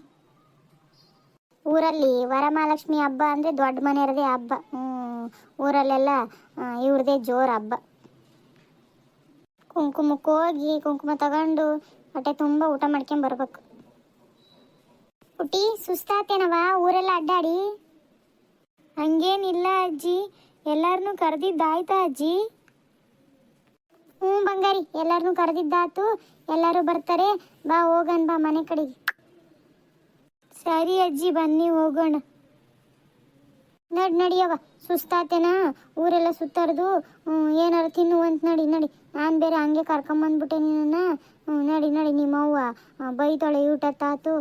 ಊರಲ್ಲಿ ವರಮಹಾಲಕ್ಷ್ಮಿ ಹಬ್ಬ ಅಂದರೆ ದೊಡ್ಡ ಮನೆಯವ್ರದೇ ಹಬ್ಬ. ಹ್ಞೂ ಊರಲ್ಲೆಲ್ಲ ಇವ್ರದೇ ಜೋರು ಹಬ್ಬ. ಕುಂಕುಮಕ್ಕೆ ಹೋಗಿ ಕುಂಕುಮ ತಗೊಂಡು ಹೊಟ್ಟೆ ತುಂಬ ಊಟ ಮಾಡ್ಕೊಂಡ್ ಬರ್ಬೇಕು. ಹುಟ್ಟಿ ಸುಸ್ತಾತೇನವ ಊರೆಲ್ಲ ಅಡ್ಡಾಡಿ? ಹಂಗೇನಿಲ್ಲ ಅಜ್ಜಿ. ಎಲ್ಲಾರನ್ನೂ ಕರೆದಿದ್ದಾಯ್ತಾ ಅಜ್ಜಿ? ಹ್ಞೂ ಬಂಗಾರಿ ಎಲ್ಲರನ್ನೂ ಕರೆದಿದ್ದಾತು ಎಲ್ಲರೂ ಬರ್ತಾರೆ. ಬಾ, ಹೋಗನ್ ಬಾ ಮನೆ ಕಡೆಗೆ. ಸರಿ ಅಜ್ಜಿ, ಬನ್ನಿ, ಹೋಗೋಣ. ನಡ್ ನಡಿಯವ ಸುಸ್ತಾತೇನ? ಊರೆಲ್ಲ ಸುತ್ತಾರ್ದು ಏನಾರ ತಿನ್ನು ಅಂತ ನಡಿ ನಡಿ. ನಾನು ಬೇರೆ ಹಂಗೆ ಕರ್ಕೊಂಬಂದ್ಬಿಟ್ಟೆ ನಿನ್ನ ನಡಿ ನಡಿ ನಿಮ್ಮ ಅವ್ವ ಬೈತಾಳೆ, ಊಟ ತಾತು.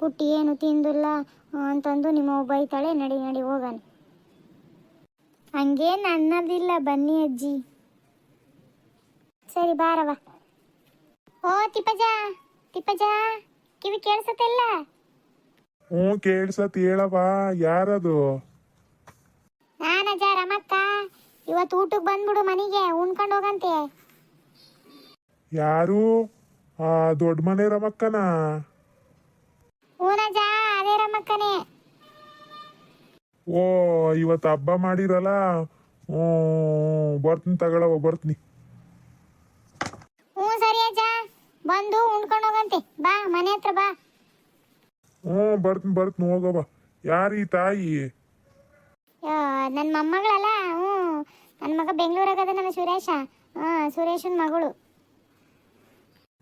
ಪುಟ್ಟಿ ಏನು ತಿಂದಿಲ್ಲ. ಅಂತಂದು ಅಂತಂದು ನಿಮ್ಮವ್ವ ಬೈತಾಳೆ, ನಡಿ ನಡಿ, ಹೋಗಾನೆ. ಹಂಗೇನು ಅನ್ನೋದಿಲ್ಲ ಬನ್ನಿ ಅಜ್ಜಿ. ಸರಿ ಬಾರವ ಓ ತಿಪ್ಪಜ ತಿಪ್ಪಜ ಕಿವಿ ಕೇಳಿಸತ್ತೆಲ್ಲ ಹ್ಞೂ, ಕೇಳ್ಸತ್ ಹೇಳವ ಯಾರದು? ನಾನಜ ರಮಕ್ಕ ಇವತ್ತು ಊಟಕ್ಕೆ ಬಂದ್ಬಿಡು ಮನೆಗೆ ಉಣ್ಕೊಂಡು ಹೋಗಂತೆ. ಯಾರು? ಆ ದೊಡ್ಡ ಮನೆ ರಮಕ್ಕನ? ಹೂನಜ ಅದೇ ರಮಕ್ಕನೇ. ಓ ಇವತ್ತು ಹಬ್ಬ ಮಾಡಿರಲ್ಲ? ಹ್ಞೂ ಬರ್ತೀನಿ ತಗೊಳವ ಬರ್ತೀನಿ. ಹ್ಞೂ ಸರಿ ಅಜ್ಜ. ಬಂದು ಉಣ್ಕೊಂಡು ಹೋಗಂತೆ. ಬಾ ಮನೆ ಹತ್ರ ಬಾ. ಹ್ಞೂ ಬರ್ತೀನಿ ಬರ್ತೀನಿ ಹೋಗವ ಬಾ. ಯಾರಿ ತಾಯಿ? ನನ್ನ ಮೊಮ್ಮಗಳಲ್ಲ ಹ್ಞೂ. ನನ್ನ ಮಗ ಬೆಂಗಳೂರಾಗದ ನನ್ನ ಸುರೇಶ. ಹಾಂ ಸುರೇಶನ ಮಗಳು.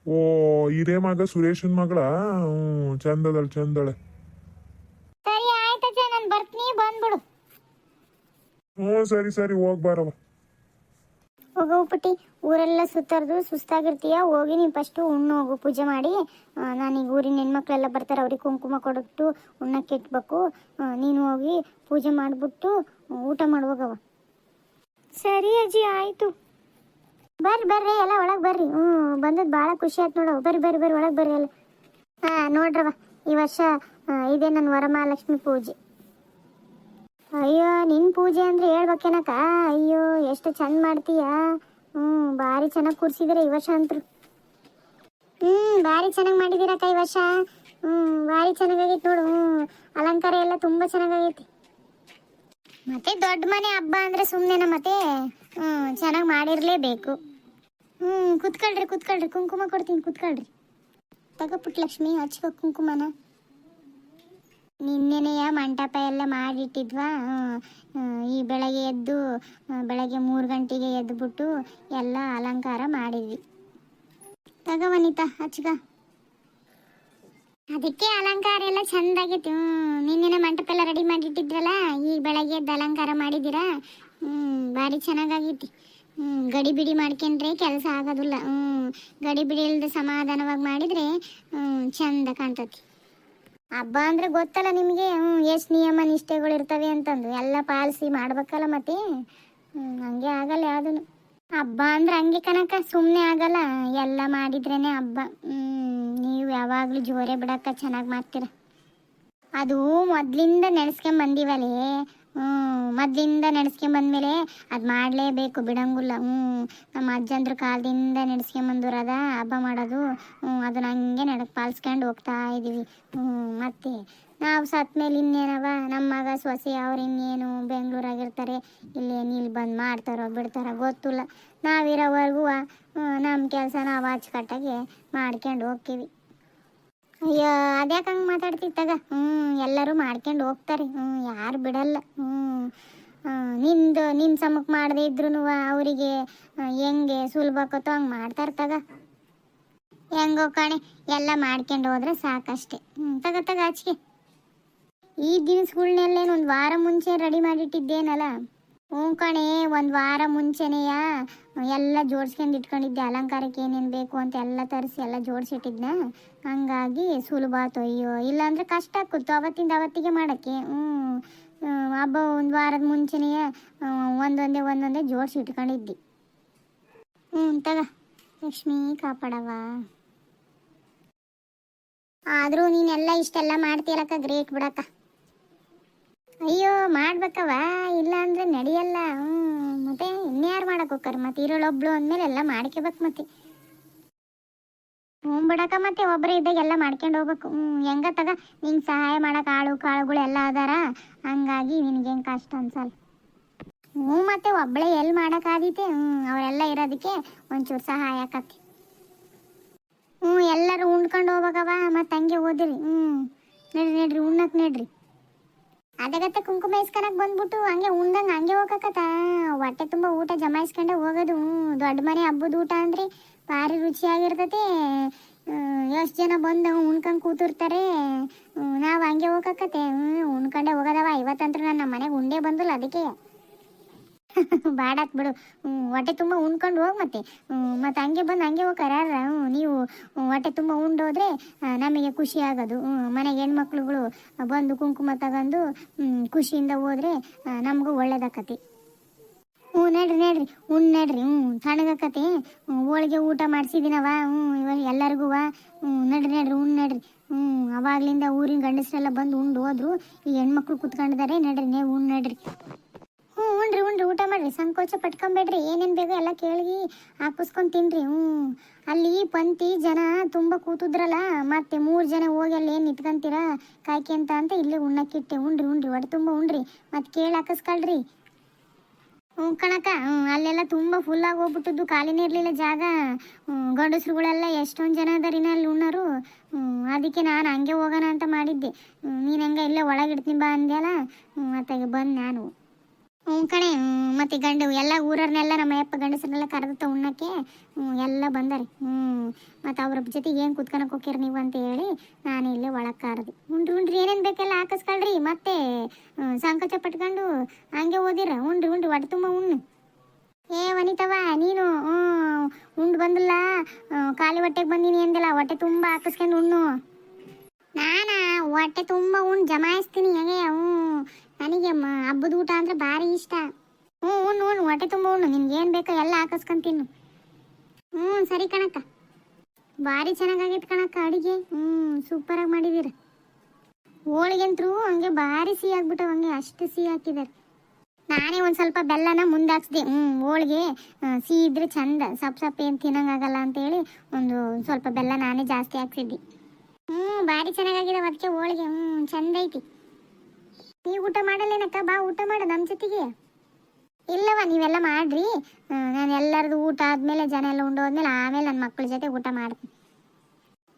ಓ ಇದೇ ಮಗ ಸುರೇಶನ್ ಮಗಳ? ಹ್ಞೂ ಚಂದದಳ ಚಂದಳೆ. ಸರಿ ಆಯ್ತಜ್ಜ ನಾನು ಬರ್ತೀನಿ ಬಂದ್ಬಿಡು. ಹ್ಞೂ ಸರಿ ಸರಿ ಹೋಗ್ ಬಾರವ ಹೋಗು ಪುಟ್ಟಿ ಊರೆಲ್ಲ ಸುತ್ತರ್ದು ಸುಸ್ತಾಗಿರ್ತೀಯ? ಹೋಗಿ ನೀನು ಫಸ್ಟು ಉಣ್ಣು ಹೋಗು, ಪೂಜೆ ಮಾಡಿ. ನಾನೀಗ ಊರಿನ ಹೆಣ್ಮಕ್ಳೆಲ್ಲ ಬರ್ತಾರೆ, ಅವ್ರಿಗೆ ಕುಂಕುಮ ಕೊಟ್ಟು ಉಣ್ಣಕ್ಕೆ ಇಟ್ಬೇಕು ನೀನು ಹೋಗಿ ಪೂಜೆ ಮಾಡಿಬಿಟ್ಟು, ಊಟ ಮಾಡುವಾಗವ ಸರಿ ಅಜ್ಜಿ, ಆಯಿತು. ಬರ್ರಿ ಬರ್ರಿ, ಎಲ್ಲ ಒಳಗೆ ಬರ್ರಿ. ಹ್ಞೂ ಬಂದದ್ದು ಭಾಳ ಖುಷಿ ಆಯ್ತು ನೋಡವ ಬರ್ರಿ ಬರ್ರಿ ಬರ್ರಿ, ಒಳಗೆ ಬರ್ರಿ ಎಲ್ಲ. ಹಾಂ ನೋಡ್ರವ ಈ ವರ್ಷ ಇದೇ ನನ್ನ ವರಮಹಾಲಕ್ಷ್ಮಿ ಪೂಜೆ. ಅಯ್ಯೋ ನಿನ್ನ ಪೂಜೆ ಅಂದ್ರೆ ಹೇಳ್ಬೇಕೇನಕ್ಕ ಅಯ್ಯೋ, ಎಷ್ಟು ಚಂದ ಮಾಡ್ತೀಯಾ? ಹ್ಞೂ ಭಾರಿ ಚೆನ್ನಾಗಿ ಕೂರ್ಸಿದಿರ ಈ ವರ್ಷ ಅಂತರು ಹ್ಞೂ ಭಾರಿ ಚೆನ್ನಾಗಿ ಮಾಡಿದ್ದೀರಕ್ಕ ಈ ವರ್ಷ. ಹ್ಞೂ ಭಾರಿ ಚೆನ್ನಾಗೈತಿ ನೋಡು. ಹ್ಞೂ ಅಲಂಕಾರ ಎಲ್ಲ ತುಂಬ ಚೆನ್ನಾಗೈತಿ ಮತ್ತೆ ದೊಡ್ಡ ಮನೆ ಹಬ್ಬ ಅಂದ್ರೆ ಸುಮ್ಮನೆ ಮತ್ತೆ? ಹ್ಞೂ ಚೆನ್ನಾಗಿ ಮಾಡಿರಲೇಬೇಕು. ಹ್ಞೂ ಕುತ್ಕೊಳ್ರಿ ಕುತ್ಕೊಳ್ರಿ. ಕುಂಕುಮ ಕೊಡ್ತೀನಿ, ಕುತ್ಕೊಳ್ರಿ. ತಗೋ ಪುಟ್ಟಲಕ್ಷ್ಮಿ ಹಚ್ಕೋ ಕುಂಕುಮನ. ನಿನ್ನೆನೆಯ ಮಂಟಪ ಎಲ್ಲ ಮಾಡಿಟ್ಟಿದ್ವಾ? ಈ ಬೆಳಗ್ಗೆ ಎದ್ದು ಬೆಳಗ್ಗೆ ಮೂರು ಗಂಟೆಗೆ ಎದ್ದುಬಿಟ್ಟು ಎಲ್ಲ ಅಲಂಕಾರ ಮಾಡಿದ್ವಿ. ತಗೋ ವನಿತಾ ಹಚ್ಕ ಅದಕ್ಕೆ ಅಲಂಕಾರ ಎಲ್ಲ ಚಂದಾಗಿತ್ತು. ಹ್ಮ್ ನಿನ್ನೆ ಮಂಟಪ ಎಲ್ಲ ರೆಡಿ ಮಾಡಿಟ್ಟಿದ್ರಲ್ಲ, ಈ ಬೆಳಗ್ಗೆ ಎದ್ದು ಅಲಂಕಾರ ಮಾಡಿದ್ದೀರಾ? ಹ್ಞೂ ಭಾರಿ ಚೆನ್ನಾಗಾಗೈತಿ. ಹ್ಞೂ ಗಡಿ ಬಿಡಿ ಮಾಡ್ಕೊಂಡ್ರೆ ಕೆಲಸ ಆಗೋದಿಲ್ಲ. ಹ್ಞೂ ಗಡಿ ಬಿಡಿ ಇಲ್ದೆ ಸಮಾಧಾನವಾಗಿ ಮಾಡಿದ್ರೆ ಹ್ಞೂ ಚಂದ ಕಾಣ್ತತಿ. ಹಬ್ಬ ಅಂದ್ರೆ ಗೊತ್ತಲ್ಲ ನಿಮಗೆ? ಹ್ಞೂ ಎಷ್ಟು ನಿಯಮ ನಿಷ್ಠೆಗಳು ಇರ್ತವೆ ಅಂತಂದು. ಎಲ್ಲ ಪಾಲಿಸಿ ಮಾಡ್ಬೇಕಲ್ಲ ಮತ್ತೆ? ಹಂಗೆ ಆಗಲ್ಲ ಯಾವುದೂ ಹಬ್ಬ ಅಂದ್ರೆ ಹಂಗೆ ಕನಕ ಸುಮ್ಮನೆ ಆಗಲ್ಲ. ಎಲ್ಲ ಮಾಡಿದ್ರೇನೆ ಹಬ್ಬ. ನೀವು ಯಾವಾಗಲೂ ಜೋರೇ ಬಿಡಕ್ಕ ಚೆನ್ನಾಗಿ ಮಾಡ್ತೀರ. ಅದು ಮೊದ್ಲಿಂದ ನೆನೆಸ್ಕೊಂಡ್ ಬಂದೀವಲೇ. ಹ್ಞೂ ಮೊದ್ಲಿಂದ ಬಂದ್ಮೇಲೆ ಅದು ಮಾಡಲೇಬೇಕು, ಬಿಡಂಗಿಲ್ಲ. ಹ್ಞೂ ನಮ್ಮ ಅಜ್ಜಂದ್ರ ಕಾಲದಿಂದ ನೆನೆಸ್ಕೊಂಬಂದಿರೋದ ಹಬ್ಬ ಮಾಡೋದು. ಹ್ಞೂ ಅದನ್ನ ಹಂಗೆ ನಡಕ್ ಪಾಲ್ಸ್ಕೊಂಡು ಹೋಗ್ತಾ ಇದ್ದೀವಿ ಹ್ಞೂ ಮತ್ತೆ ನಾವು ಸತ್ತ ಮೇಲೆ ಇನ್ನೇನವ? ನಮ್ಮ ಮಗ ಸೊಸೆ ಅವ್ರು ಇನ್ನೇನು? ಬೆಂಗಳೂರಾಗಿರ್ತಾರೆ. ಇಲ್ಲೇನು ಇಲ್ಲಿ ಬಂದು ಮಾಡ್ತಾರೋ ಬಿಡ್ತಾರೋ ಗೊತ್ತಿಲ್ಲ. ನಾವಿರೋವರೆಗೂ ನಮ್ಮ ಕೆಲಸ ನಾವು ಅಚ್ಚುಕಟ್ಟಾಗಿ ಮಾಡ್ಕೊಂಡು ಹೋಗ್ತೀವಿ. ಅಯ್ಯೋ, ಅದ್ಯಾಕೆ ಹಂಗೆ ಮಾತಾಡ್ತಿತ್ತಾಗ ಹ್ಞೂ ಎಲ್ಲರೂ ಮಾಡ್ಕೊಂಡು ಹೋಗ್ತಾರೆ. ಹ್ಞೂ ಯಾರು ಬಿಡಲ್ಲ. ಹ್ಞೂ ನಿಂದು ನಿನ್ನ ಸಮಕ್ಕೆ ಮಾಡದೇ ಇದ್ರು ಅವರಿಗೆ ಹೆಂಗೆ ಸುಲಭಕ್ಕತ್ತೋ ಹಂಗೆ ಮಾಡ್ತಾರೆ ತಗ. ಹೆಂಗೋ ಕಣೆ, ಎಲ್ಲ ಮಾಡ್ಕೊಂಡು ಹೋದ್ರೆ ಸಾಕಷ್ಟೆ. ಹ್ಞೂ ತಗ ತಗ ಆಚೆಗೆ ಈ ದಿನಸ್ಗಳ್ನೆಲ್ಲೇನು ಒಂದು ವಾರ ಮುಂಚೆ ರೆಡಿ ಮಾಡಿಟ್ಟಿದ್ದೇನಲ್ಲ? ಹ್ಞೂ ಕಣೆ, ಒಂದು ವಾರ ಮುಂಚೆನೆಯ? ಎಲ್ಲ ಜೋಡ್ಸ್ಕೊಂಡು ಇಟ್ಕೊಂಡಿದ್ದೆ, ಅಲಂಕಾರಕ್ಕೆ ಏನೇನು ಬೇಕು ಅಂತ ಎಲ್ಲ ತರಿಸಿ, ಎಲ್ಲ ಜೋಡಿಸಿಟ್ಟಿದ್ನ? ಹಂಗಾಗಿ ಸುಲಭ ಆಯ್ತು ಅಯ್ಯೋ ಇಲ್ಲಾಂದ್ರೆ ಕಷ್ಟ ಆಗುತ್ತೆ ಅವತ್ತಿಂದ ಅವತ್ತಿಗೆ ಮಾಡೋಕ್ಕೆ. ಹ್ಞೂ ಹಬ್ಬ ಒಂದು ವಾರದ ಮುಂಚೆನೆಯ ಒಂದೊಂದೇ ಒಂದೊಂದೇ ಜೋಡಿಸಿ ಇಟ್ಕೊಂಡಿದ್ದಿ ಹ್ಞೂ, ತಗ, ಲಕ್ಷ್ಮಿ ಕಾಪಾಡವ ಆದರೂ ನೀನೆಲ್ಲ ಇಷ್ಟೆಲ್ಲ ಮಾಡ್ತೀಯಲಕ್ಕ, ಗ್ರೇಟ್ ಬಿಡಕ್ಕ. ಅಯ್ಯೋ ಮಾಡ್ಬೇಕವ ಇಲ್ಲ ಅಂದ್ರೆ ನಡೆಯಲ್ಲ ಮತ್ತೆ ಇನ್ಯಾರು ಮಾಡಕ್ ಹೋಗ್ತಾರೆ ಮತ್ತೆ ಇರೋಳೊಬ್ಳು ಅಂದ್ಮೇಲೆ ಎಲ್ಲ ಮಾಡ್ಕೋಬೇಕು ಮತ್ತೆ. ಹ್ಞೂ ಬಿಡಕ ಮತ್ತೆ ಒಬ್ಬರೇ ಇದ್ದಾಗ ಎಲ್ಲ ಮಾಡ್ಕೊಂಡು ಹೋಗ್ಬೇಕು. ಹ್ಞೂ ಹೆಂಗ ತಗ ನಿಂಗೆ ಸಹಾಯ ಮಾಡಕ್ಕೆ ಆಳು, ಕಾಳುಗಳು ಎಲ್ಲ ಅದಾರ. ಹಂಗಾಗಿ ನಿನಗೆ ಹೆಂಗೆ ಕಷ್ಟ ಅನ್ಸಲ್ಲ. ಹ್ಞೂ ಮತ್ತೆ ಒಬ್ಬಳೇ ಎಲ್ಲಿ ಮಾಡೋಕ್ಕಾದೀತೆ ಹ್ಞೂ ಅವರೆಲ್ಲ ಇರೋದಕ್ಕೆ ಒಂಚೂರು ಸಹಾಯ ಆಕತಿ ಹ್ಞೂ ಎಲ್ಲರೂ ಉಣ್ಕೊಂಡು ಹೋಗ್ಬೇಕವ ಮತ್ತೆ ಹಂಗೆ ಓದಿರಿ. ಹ್ಞೂ ನಡ್ರಿ ನಡ್ರಿ ಉಣ್ಣಕ್ಕೆ ನಡ್ರಿ. ಅದಗತ್ತೆ ಕುಂಕುಮ ಇಸ್ಕೊಳಕ್ ಬಂದ್ಬಿಟ್ಟು ಹಂಗೆ ಉಂಡಂಗೆ ಹಂಗೆ ಹೋಗಕತ್ತ? ಹೊಟ್ಟೆ ತುಂಬಾ ಊಟ ಜಮಾಯಿಸ್ಕೊಂಡೆ ಹೋಗೋದು. ದೊಡ್ಡ ಮನೆ ಹಬ್ಬದ ಊಟ ಅಂದ್ರೆ ಭಾರಿ ರುಚಿಯಾಗಿರ್ತತಿ. ಎಷ್ಟು ಜನ ಬಂದು ಉಣ್ಕೊಂಡು ಕೂತಿರ್ತಾರೆ. ನಾವು ಹಂಗೆ ಹೋಗಕತ್ತೆ. ಉಣ್ಕೊಂಡೆ ಹೋಗೋದವ. ಇವತ್ತಂತ್ರ ನಾನು ಮನೆಗೆ ಉಂಡೆ ಬಂದಿಲ್ಲ ಅದಕ್ಕೆ. ಬಾಡಾತ್ ಬಿಡು. ಹ್ಞೂ ಹೊಟ್ಟೆ ತುಂಬ ಉಣ್ಕೊಂಡು ಹೋಗಿ ಮತ್ತೆ. ಹ್ಞೂ ಮತ್ತೆ ಹಂಗೆ ಬಂದು ಹಂಗೆ ಹೋಗ್ತಾರ ಕರಾರ. ನೀವು ಹೊಟ್ಟೆ ತುಂಬ ಉಂಡೋದ್ರೆ ನಮಗೆ ಖುಷಿ ಆಗೋದು. ಹ್ಞೂ ಮನೆಗೆ ಹೆಣ್ಮಕ್ಳುಗಳು ಬಂದು ಕುಂಕುಮ ತಗೊಂಡು ಖುಷಿಯಿಂದ ಹೋದ್ರೆ ನಮಗೂ ಒಳ್ಳೇದಾಕತಿ ಹ್ಞೂ, ನಡ್ರಿ ನಡ್ರಿ. ಉಣ್, ನಡ್ರಿ. ಹ್ಞೂ ತಣ್ಣಗಾಕತಿ ಹ್ಞೂ, ಹೋಳಿಗೆ ಊಟ ಮಾಡಿಸಿದಿನವ? ಹ್ಞೂ ಇವಾಗ ಎಲ್ಲರಿಗೂ ಹ್ಞೂ, ನಡ್ರಿ ನಡ್ರಿ, ಉಣ್, ನಡ್ರಿ. ಹ್ಞೂ, ಅವಾಗ್ಲಿಂದ ಊರಿನ ಗಂಡಸರೆಲ್ಲ ಬಂದು ಉಂಡು ಹೋದ್ರು. ಈ ಹೆಣ್ಮಕ್ಳು ಕುತ್ಕೊಂಡಿದ್ದಾರೆ ನಡ್ರಿ ನೀವು ಉಣ್, ನಡ್ರಿ. ಹ್ಞೂ ಉಣ್ರಿ ಉಣ್ರಿ ಊಟ ಮಾಡ್ರಿ. ಸಂಕೋಚ ಪಟ್ಕೊಂಬೇಡ್ರಿ. ಏನೇನು ಬೇಕೋ ಎಲ್ಲ ಕೇಳಿ ಹಾಕಿಸ್ಕೊಂಡು ತಿನ್ರಿ. ಹ್ಞೂ. ಅಲ್ಲಿ ಪಂತಿ ಜನ ತುಂಬ ಕೂತಿದ್ರಲ್ಲ, ಮತ್ತೆ ಮೂರು ಜನ ಹೋಗಿ ಅಲ್ಲಿ ಏನು ಇಟ್ಕೊಂತೀರ ಕಾಯ್ಕೊಂತ ಅಂತ ಇಲ್ಲೇ ಉಣ್ಣಕ್ಕಿಟ್ಟೆ. ಉಣ್ರಿ ಉಣ್ರಿ ಹೊಟ್ಟೆ ತುಂಬ ಉಣ್ರಿ ಮತ್ತೆ ಕೇಳಿ ಹಾಕಿಸ್ಕೊಳ್ರಿ. ಹ್ಞೂ ಕಣಕ ಅಲ್ಲೆಲ್ಲ ತುಂಬ ಫುಲ್ಲಾಗಿ ಹೋಗ್ಬಿಟ್ಟಿದ್ದು. ಖಾಲಿನೇ ಇರಲಿಲ್ಲ ಜಾಗ. ಗಂಡಸ್ರುಗಳೆಲ್ಲ ಎಷ್ಟೊಂದು ಜನ ಅದಾರಿನ ಅಲ್ಲಿ ಉಣ್ಣರು. ಅದಕ್ಕೆ ನಾನು ಹಂಗೆ ಹೋಗೋಣ ಅಂತ ಮಾಡಿದ್ದೆ. ನೀನು ಹಂಗೆ ಇಲ್ಲೇ ಒಳಗಿಡ್ತೀನಿ ಬಾ ಅಂದ್ಯಲ್ಲ? ಮತ್ತೆ ಬಂದು ನಾನು. ಹ್ಞೂ ಕಣೆ ಮತ್ತೆ ಗಂಡು, ಎಲ್ಲ ಊರವ್ರನ್ನೆಲ್ಲ ನಮ್ಮ ಅಪ್ಪ ಗಂಡಸರನ್ನೆಲ್ಲ ಕರೆದತ್ತ ಉಣ್ಣಕ್ಕೆ? ಎಲ್ಲ ಬಂದಾರೆ. ಹ್ಞೂ. ಮತ್ತು ಅವ್ರ ಜೊತೆಗೆ ಏನು ಕುತ್ಕೊಳಕ್ಕೆ ಹೋಗ್ಯಾರ ನೀವು ಅಂತ ಹೇಳಿ ನಾನು ಇಲ್ಲೇ ಒಳಗೆ ಕರೆದೆ. ಉಂಡ್ರಿ ಉಂಡ್ರಿ, ಏನೇನು ಬೇಕೆಲ್ಲ ಹಾಕಿಸ್ಕೊಳ್ರಿ. ಮತ್ತೆ ಸಂಕೋಚ ಪಟ್ಕೊಂಡು ಹಂಗೆ ಓದಿರ. ಉಂಡ್ರಿ ಉಂಡ್ರಿ, ಹೊಟ್ಟೆ ತುಂಬ ಉಣ್ಣು. ಏ ವನಿತವ ನೀನು ಉಂಡು ಬಂದಿಲ್ಲ ಖಾಲಿ ಹೊಟ್ಟೆಗೆ ಬಂದೀನಿ ಅಂದಿಲ್ಲ, ಹೊಟ್ಟೆ ತುಂಬ ಹಾಕಿಸ್ಕೊಂಡು ಉಣ್ಣು. ನಾನಾ ಹೊಟ್ಟೆ ತುಂಬ ಉಂಡು, ಜಮಾಯಿಸ್ತೀನಿ, ಹೇಗೆ? ಹ್ಞೂ, ನನಗೆ ಹಬ್ಬದ ಊಟ ಅಂದ್ರೆ ಭಾರಿ ಇಷ್ಟ. ಹ್ಞೂ ಉಣ್ಣು ಉಣ್ಣು ಹೊಟ್ಟೆ ತುಂಬ ಉಣ್ಣು ನಿನ್ಗೆ ಏನು ಬೇಕೋ ಎಲ್ಲ ಹಾಕಿಸ್ಕೊಂಡು ತಿನ್ನು. ಹ್ಞೂ, ಸರಿ ಕಣಕ್ಕ. ಭಾರಿ ಚೆನ್ನಾಗಾಗಿತ್ತು ಕಣಕ್ಕ ಅಡುಗೆ. ಹ್ಞೂ, ಸೂಪರಾಗಿ ಮಾಡಿದ್ದೀರ. ಹೋಳಿಗೆಂತ್ರು ಹಂಗೆ ಭಾರಿ ಸಿಹಿ ಆಗ್ಬಿಟ್ಟವ ಹಂಗೆ, ಅಷ್ಟು ಸಿಹಿ ಹಾಕಿದ್ದಾರೆ. ನಾನೇ ಒಂದು ಸ್ವಲ್ಪ ಬೆಲ್ಲನ ಮುಂದೆ ಹಾಕ್ಸ್ದೆ. ಹ್ಞೂ, ಹೋಳಿಗೆ ಸಿಹಿ ಇದ್ರೆ ಚಂದ. ಸಪ್ ಸಪ್ ಏನು ತಿನ್ನಂಗಾಗಲ್ಲ ಅಂತೇಳಿ ಒಂದು ಸ್ವಲ್ಪ ಬೆಲ್ಲ ನಾನೇ ಜಾಸ್ತಿ ಹಾಕ್ಸಿದ್ದೆ. ಹ್ಞೂ ಭಾರಿ ಚೆನ್ನಾಗಾಗಿದೆ ಅದಕ್ಕೆ ಹೋಳಿಗೆ. ಹ್ಞೂ ಚಂದ ಐತಿ ನೀವು ಊಟ ಮಾಡಲ್ಲೇನಕ್ಕ? ಬಾ ಊಟ ಮಾಡು ನಮ್ಮ ಜೊತೆಗೆ. ಇಲ್ಲವ ನೀವೆಲ್ಲ ಮಾಡ್ರಿ. ನಾನು ಎಲ್ಲರದು ಊಟ ಆದ್ಮೇಲೆ ಜನ ಎಲ್ಲ ಉಂಡೋದ್ಮೇಲೆ ಆಮೇಲೆ ನನ್ನ ಮಕ್ಕಳ ಜೊತೆ ಊಟ ಮಾಡ್ತೀನಿ.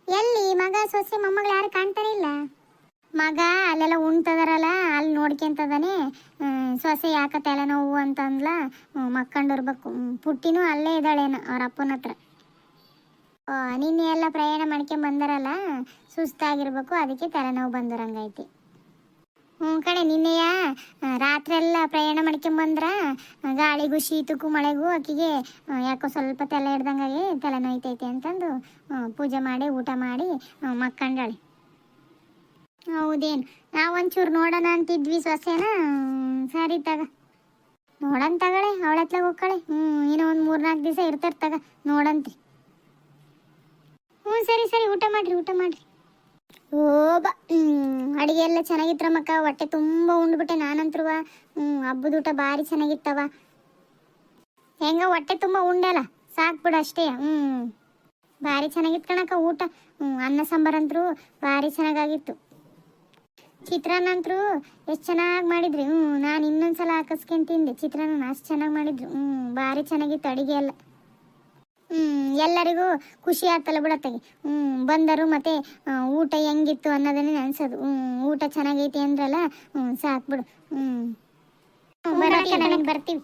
ಎಲ್ಲಿ? ಮಗ ಸೊಸೆ ಮೊಮ್ಮಗಳು ಯಾರು ಕಾಣ್ತಾನೆ ಇಲ್ಲ? ಮಗ ಅಲ್ಲೆಲ್ಲ ಉಣ್ತದಾರಲ್ಲ ಅಲ್ಲಿ ನೋಡ್ಕೊಂತದಾನೆ. ಸೊಸೆ ಸೊಸೆ ಯಾಕ ತಲೆನೋವು ಅಂತಂದ್ಲ. ಮಕ್ಕಂಡು ಹ್ಮ್, ಪುಟ್ಟಿನೂ ಅಲ್ಲೇ ಇದ್ದಾಳೆ ಅವ್ರ ಅಪ್ಪನ ಹತ್ರ. ನಿನ್ನೆ ಎಲ್ಲ ಪ್ರಯಾಣ ಮಾಡ್ಕೊಂಡ್ ಬಂದಾರಲ್ಲ, ಸುಸ್ತಾಗಿರ್ಬೇಕು, ಅದಕ್ಕೆ ತಲೆನೋವು ಬಂದಿರಂಗೈತಿ. ಹ್ಞೂ ಕಡೆ ನಿನ್ನೆಯ ರಾತ್ರೆಲ್ಲ ಪ್ರಯಾಣ ಮಾಡ್ಕೊಂಡ್ ಬಂದ್ರ ಗಾಳಿಗೂ ಶೀತಕ್ಕೂ ಮಳೆಗೂ ಆಕಿಗೆ ಯಾಕೋ ಸ್ವಲ್ಪ ತಲೆ ಹಿಡ್ದಂಗಾಗಿ ತಲೆ ನೋಯ್ತೈತೆ ಅಂತಂದು ಪೂಜೆ ಮಾಡಿ, ಊಟ ಮಾಡಿ ಮಕ್ಕಂಡಾಳಿ. ಹೌದೇನು ನಾವೊಂಚೂರು ನೋಡೋಣ ಅಂತಿದ್ವಿ ಸೊಸೆನ. ಸರಿ ತಗ. ನೋಡಂತಗಳೆ ಅವಳ ಅವಳತ್ಲಾಗ ಹೋಗ್ಕಳೆ. ಹ್ಞೂ ಇನ್ನೂ ಒಂದು ಮೂರ್ನಾಲ್ಕು ದಿವಸ ಇರ್ತಾರೆ ತಗ ನೋಡಂತ್ರಿ ಹ್ಞೂ, ಸರಿ ಸರಿ, ಊಟ ಮಾಡ್ರಿ ಊಟ ಮಾಡ್ರಿ. ಓ, ಬಾ. ಅಡುಗೆ ಎಲ್ಲ ಚೆನ್ನಾಗಿತ್ರಮ್ಮಕ್ಕ ಹೊಟ್ಟೆ ತುಂಬ ಉಂಡ್ಬಿಟ್ಟೆ ಹ್ಞೂ ಹಬ್ಬದ ಊಟ ಭಾರಿ ಚೆನ್ನಾಗಿತ್ತವ. ಹೆಂಗ, ಹೊಟ್ಟೆ ತುಂಬ ಉಂಡಲ್ಲ? ಸಾಕ್ಬಿಡು ಅಷ್ಟೇ. ಹ್ಞೂ ಭಾರಿ ಚೆನ್ನಾಗಿತ್ತು ಕಣಕ್ಕ ಊಟ. ಹ್ಞೂ ಅನ್ನ ಸಾಂಬಾರಂತ್ರು ಭಾರಿ ಚೆನ್ನಾಗಾಗಿತ್ತು. ಚಿತ್ರಾನ್ನ ಅಂತೂ ಎಷ್ಟು ಚೆನ್ನಾಗಿ ಮಾಡಿದ್ರಿ? ಹ್ಞೂ ನಾನು ಇನ್ನೊಂದ್ಸಲ ಹಾಕಿಸ್ಕೊಂಡು ತಿಂದೆ ಚಿತ್ರಾನ್ನ ಅಷ್ಟು ಚೆನ್ನಾಗಿ ಮಾಡಿದ್ರು. ಹ್ಞೂ ಭಾರಿ ಚೆನ್ನಾಗಿತ್ತು ಅಡಿಗೆ ಎಲ್ಲ. ಎಲ್ಲರಿಗೂ ಖುಷಿ ಆಗ್ತಲ್ಲ ಬಿಡತ್ತೆ. ಹ್ಮ್ ಬಂದರು ಮತ್ತೆ ಊಟ ಹೆಂಗಿತ್ತು ಅನ್ನೋದನ್ನೇ ಅನ್ಸೋದು ಹ್ಮ್ ಊಟ ಚೆನ್ನಾಗೈತಿ ಅಂದ್ರಲ್ಲ ಹ್ಮ್ ಸಾಕ್ ಬಿಡು. ಹ್ಮ್. ಬರ್ತೀವಿ.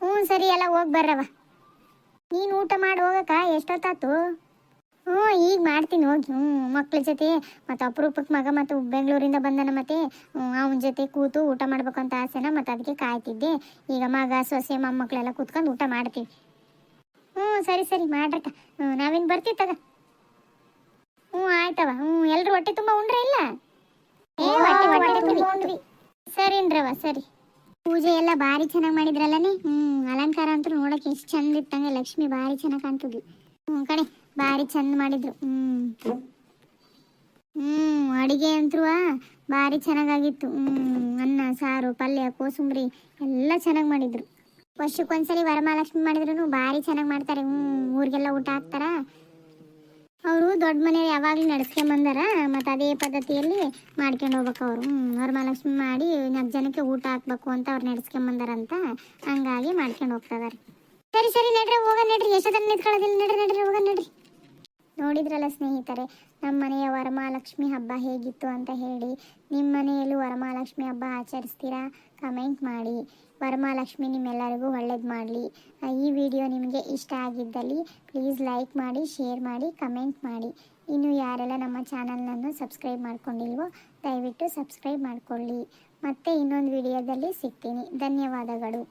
ಹ್ಮ್ ಸರಿ ಎಲ್ಲ ಹೋಗ್ ಬರ್ರವ. ನೀನ್ ಊಟ ಮಾಡಿ ಹೋಗಕ ಎಷ್ಟೊತ್ತಾತು ಹ್ಞೂ ಈಗ ಮಾಡ್ತೀನಿ ಹೋಗಿ. ಹ್ಞೂ ಮಕ್ಳ ಜೊತೆ ಮತ್ತು ಅಪರೂಪಕ್ಕೆ ಮಗ ಮತ್ತು ಬೆಂಗಳೂರಿಂದ ಬಂದನ ಮತ್ತೆ ಅವನ ಜೊತೆ ಕೂತು ಊಟ ಮಾಡ್ಬೇಕಂತ ಆಸೆನ ಮತ್ತು ಅದಕ್ಕೆ ಕಾಯ್ತಿದ್ದೆ. ಈಗ ಮಗ ಸೊಸೆ ಮೊಮ್ಮಕ್ಕಳೆಲ್ಲ ಕೂತ್ಕೊಂಡು ಊಟ ಮಾಡ್ತೀವಿ. ಹ್ಞೂ ಸರಿ ಸರಿ ಮಾಡ್ರಕ್ಕ. ಹ್ಞೂ ನಾವಿನ್ ಬರ್ತೀವಿ ತಗ. ಹ್ಞೂ ಆಯ್ತವ. ಹ್ಞೂ ಎಲ್ರು ಹೊಟ್ಟೆ ತುಂಬ ಉಂಡ್ರೆ ಇಲ್ಲ? ಏ ಹೊಟ್ಟೆ ಹೊಟ್ಟೆ ತುಂಬ. ಉಂಡ್ವಿ. ಸರಿನ್ರವ ಸರಿ. ಪೂಜೆ ಎಲ್ಲ ಬಾರಿ ಚೆನ್ನಾಗಿ ಮಾಡಿದ್ರಲ್ಲನೇ? ಹ್ಞೂ ಅಲಂಕಾರ ಅಂತೂ ನೋಡಕ್ಕೆ ಎಷ್ಟು ಚಂದ ಇತ್ತಂಗೆ. ಲಕ್ಷ್ಮಿ ಬಾರಿ ಚೆನ್ನಾಗಿ ಕಾಣ್ತಿದ್ವಿ ಹ್ಞೂ ಕಣೆ ಭಾರಿ ಚಂದ ಮಾಡಿದ್ರು. ಹ್ಞೂ. ಹ್ಞೂ ಅಡಿಗೆ ಅಂತೂ ಭಾರಿ ಚೆನ್ನಾಗಾಗಿತ್ತು ಹ್ಞೂ ಅನ್ನ ಸಾರು ಪಲ್ಯ ಕೋಸಂಬರಿ ಎಲ್ಲ ಚೆನ್ನಾಗಿ ಮಾಡಿದ್ರು. ವರ್ಷಕ್ಕೊಂದ್ಸಲಿ ವರಮಹಾಲಕ್ಷ್ಮಿ ಮಾಡಿದ್ರು ಭಾರಿ ಚೆನ್ನಾಗಿ ಮಾಡ್ತಾರೆ. ಹ್ಞೂ ಊರಿಗೆಲ್ಲ ಊಟ ಹಾಕ್ತಾರ? ಅವರು ದೊಡ್ಡ ಮನೆ ಯಾವಾಗಲೂ ನಡ್ಸ್ಕೊಂಬಂದಾರ ಮತ್ತು ಅದೇ ಪದ್ಧತಿಯಲ್ಲಿ ಮಾಡ್ಕೊಂಡು ಹೋಗ್ಬೇಕು ಅವರು. ಹ್ಞೂ ವರಮಹಾಲಕ್ಷ್ಮಿ ಮಾಡಿ ನಾಲ್ಕು ಜನಕ್ಕೆ ಊಟ ಹಾಕ್ಬೇಕು ಅಂತ ಅವ್ರು ನಡೆಸ್ಕೊಂಬಂದಾರಂತ ಹಂಗಾಗಿ ಮಾಡ್ಕೊಂಡು ಹೋಗ್ತಿದಾರೆ ಸರಿ ಸರಿ ನಡ್ರಿ ಹೋಗ ನಡ್ರಿ. ಎಷ್ಟೊತ್ತನ ನಿಂತ್ಕೊಳ್ಳೋದಿಲ್ಲ? ನಡ್ರಿ ನಡ್ರಿ ಹೋಗ ನಡ್ರಿ. ನೋಡಿದ್ರಲ್ಲ ಸ್ನೇಹಿತರೆ, ನಮ್ಮ ಮನೆಯ ವರಮಹಾಲಕ್ಷ್ಮಿ ಹಬ್ಬ ಹೇಗಿತ್ತು ಅಂತ ಹೇಳಿ, ನಿಮ್ಮ ಮನೆಯಲ್ಲೂ ವರಮಹಾಲಕ್ಷ್ಮಿ ಹಬ್ಬ ಆಚರಿಸ್ತೀರಾ? ಕಮೆಂಟ್ ಮಾಡಿ. ವರಮಹಾಲಕ್ಷ್ಮಿ ನಿಮ್ಮೆಲ್ಲರಿಗೂ ಒಳ್ಳೇದು ಮಾಡಲಿ. ಈ ವಿಡಿಯೋ ನಿಮಗೆ ಇಷ್ಟ ಆಗಿದ್ದಲ್ಲಿ ಪ್ಲೀಸ್ ಲೈಕ್ ಮಾಡಿ, ಶೇರ್ ಮಾಡಿ, ಕಮೆಂಟ್ ಮಾಡಿ. ಇನ್ನು ಯಾರೆಲ್ಲ ನಮ್ಮ ಚಾನಲ್ನನ್ನು ಸಬ್ಸ್ಕ್ರೈಬ್ ಮಾಡ್ಕೊಂಡಿಲ್ವೋ, ದಯವಿಟ್ಟು ಸಬ್ಸ್ಕ್ರೈಬ್ ಮಾಡಿಕೊಳ್ಳಿ. ಮತ್ತೆ ಇನ್ನೊಂದು ವಿಡಿಯೋದಲ್ಲಿ ಸಿಗ್ತೀನಿ. ಧನ್ಯವಾದಗಳು.